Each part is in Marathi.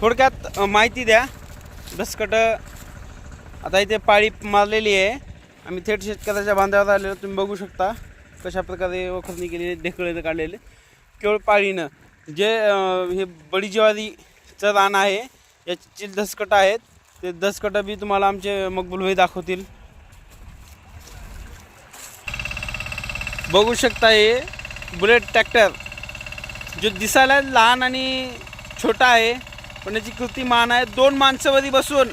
थोडक्यात माहिती द्या दसकटं आता इथे पाळी मारलेली आहे. आम्ही थेट शेतकऱ्याच्या बांधावर आलेलो. तुम्ही बघू शकता कशा प्रकारे वखरणी केलेली ढेकळे काढलेले. केवळ पाळीनं. जे हे बडी ज्वारीचं रान आहे याची दसकटं आहेत. ते दसकटं बी तुम्हाला आमचे मकबूल भाई दाखवतील. बघू शकता हे बुलेट ट्रॅक्टर. जो दिसायला लहान आणि छोटा आहे पण याची कृती मान आहे. दोन माणसंवधी बसून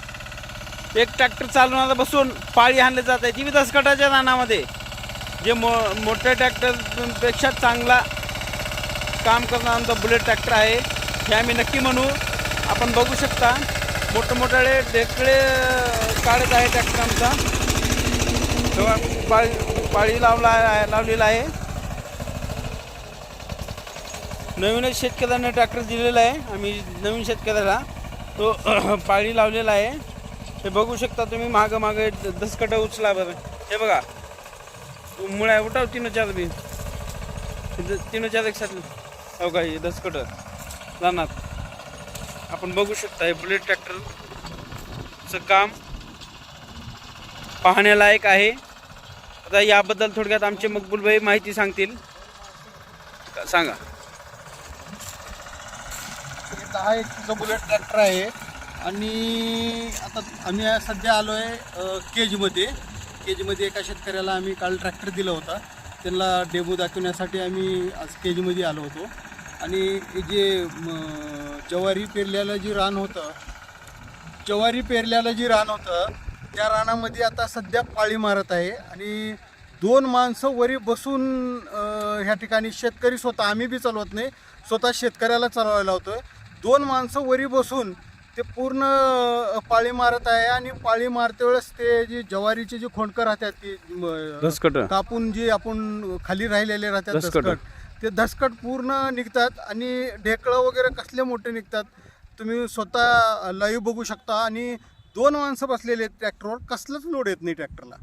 एक ट्रॅक्टर चालवणारा बसून पाळी आणले जात आहे. ती बी दसकटाच्या रानामध्ये जे मो मोठ्या ट्रॅक्टरपेक्षा चांगला काम करणारा आमचा बुलेट ट्रॅक्टर आहे. हे आम्ही नक्की म्हणू. आपण बघू शकता मोठमोठ्याडे ढेकळे काढत आहे ट्रॅक्टर आमचा. पाळी पाळी लावला आहे लावलेला आहे. नवीनच शेतकऱ्यांना ट्रॅक्टर दिलेला आहे. आम्ही नवीन शेतकऱ्याला तो पाळी लावलेला आहे. हे बघू शकता तुम्ही मागं मागं दसकट उचला बरं. हे बघा. मुळ्या उठाव तीन चार बी. तीन चार एक हो का हे दसकट जाणार. आपण बघू शकता हे बुलेट ट्रॅक्टरचं काम पाहण्यालायक आहे. आता याबद्दल थोडक्यात आमचे मकबूलभाई माहिती सांगतील. सांगा. हे दहा एकरचं बुलेट ट्रॅक्टर आहे. आणि आता आम्ही सध्या आलो आहे केजमध्ये. केजमध्ये एका शेतकऱ्याला आम्ही काल ट्रॅक्टर दिला होता. त्यांना डेमो दाखवण्यासाठी आम्ही आज केजमध्ये आलो होतो. आणि जे म, ज्वारी पेरल्याला जे रान होतं ज्वारी पेरल्याला जे रान होतं त्या रानामध्ये आता सध्या पाळी मारत आहे. आणि दोन माणसं वरी बसून ह्या ठिकाणी शेतकरी स्वतः आम्ही बी चालवत नाही. स्वतः शेतकऱ्याला चालवायला होतं दोन माणसं वरी बसून ते पूर्ण पाळी मारत आहे आणि पाळी मारते वेळेस ते जे ज्वारीचे जे खोंडकर राहतात ते कापून जे आपण खाली राहिलेले राहतात. दसकट. ते दसकट पूर्ण निघतात आणि ढेकळं वगैरे कसले मोठे निघतात तुम्ही स्वतः लाईव्ह बघू शकता. आणि दोन माणसं बसलेले आहेत ट्रॅक्टरवर कसलंच लोड येत नाही ट्रॅक्टरला